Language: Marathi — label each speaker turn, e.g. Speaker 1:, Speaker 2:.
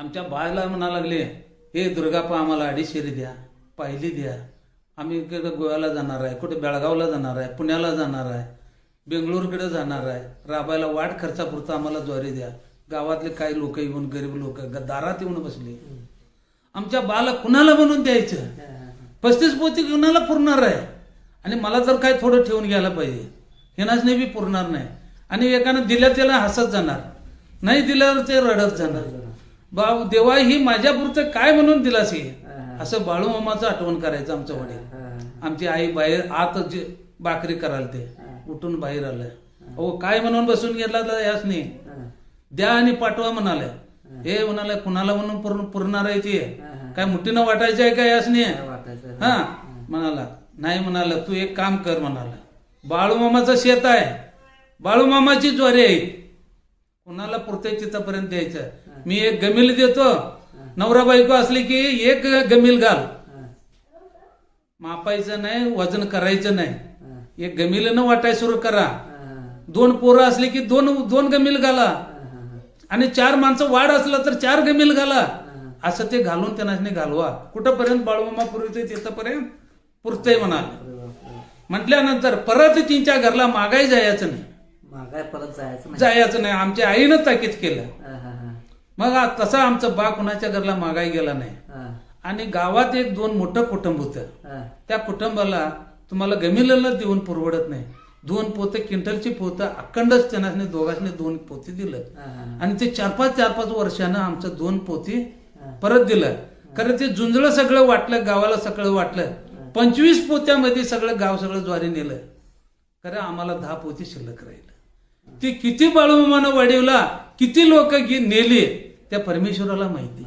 Speaker 1: आमच्या बायला म्हणा लागले हे दुर्गापा आम्हाला अडीचशेरी द्या पाहिली द्या. आम्ही इकडे गोव्याला जाणार आहे कुठे बेळगावला जाणार आहे पुण्याला जाणार आहे बेंगळूरकडे जाणार आहे. राबायला वाट खर्चापुरता आम्हाला ज्वारी द्या. गावातले काही लोक येऊन गरीब लोक दारात येऊन बसले. आमच्या बाला कुणाला बनवून द्यायचं? पस्तीस पोती कुणाला पुरणार आहे? आणि मला जर काय थोडं ठेवून घ्यायला पाहिजे हेनाच नाही बी पुरणार नाही. आणि एकानं दिल्या त्याला हसत जाणार नाही दिल्यावर ते रडत जाणार. बाब देवा ही माझ्या पुरतं काय म्हणून दिलास हे? असं बाळू मामाचं आठवण करायचं आमचं वडील. आमची आई बाहेर आत जे भाकरी कराल ते उठून बाहेर आलं. अहो काय म्हणून बसून गेला तर याच नाही द्या आणि पाठवा म्हणाले. हे. म्हणाले कुणाला म्हणून पूर्ण पुरणार आहे ते? काय मुठीनं वाटायचं आहे का याच नाही हा म्हणाला नाही म्हणाला तू एक काम कर म्हणाला. बाळूमामाचं शेत आहे. बाळूमामाची ज्वारी आहे. कुणाला पुरते तिथपर्यंत द्यायचं मी एक गमिल देतो. नवरा बायको असली की एक गमिल घाल. मापायचं नाही वजन करायचं नाही. एक गमिलीनं वाटाय सुरू करा. दोन पोरं असली की दोन दोन गमिल घाला. आणि चार माणसं वाढ असलं तर चार गमिल घाला. असं ते घालून त्यांना घालवा. कुठंपर्यंत बाळूमामा पुरते तिथपर्यंत? पुरतय म्हणाल. म्हटल्यानंतर परत तिच्या घरला मागाई जायचं नाही.
Speaker 2: मागाय परत जायचं
Speaker 1: जायचं नाही. आमच्या आईनं ताकीद केलं. मग तसा आमचं बा कुणाच्या घरला मागाई गेला नाही. आणि गावात एक दोन मोठं कुटुंब होतं. त्या कुटुंबाला तुम्हाला गमिलेलं देऊन पुरवडत नाही. दोन पोते क्विंटलची पोतं अखंडच त्यांना दोघांनी दोन पोती दिलं. आणि ते चार पाच चार पाच वर्षानं आमचं दोन पोती परत दिलं. खरं ते जुंजळं सगळं वाटलं गावाला सगळं वाटलं. पंचवीस पोत्यामध्ये सगळं गाव सगळं ज्वारी नेलं. खरं आम्हाला दहा पोती शिल्लक राहिलं. ती किती बाळूमामानं वाढवला किती लोक नेली. त्या परमेश्वराला माहिती.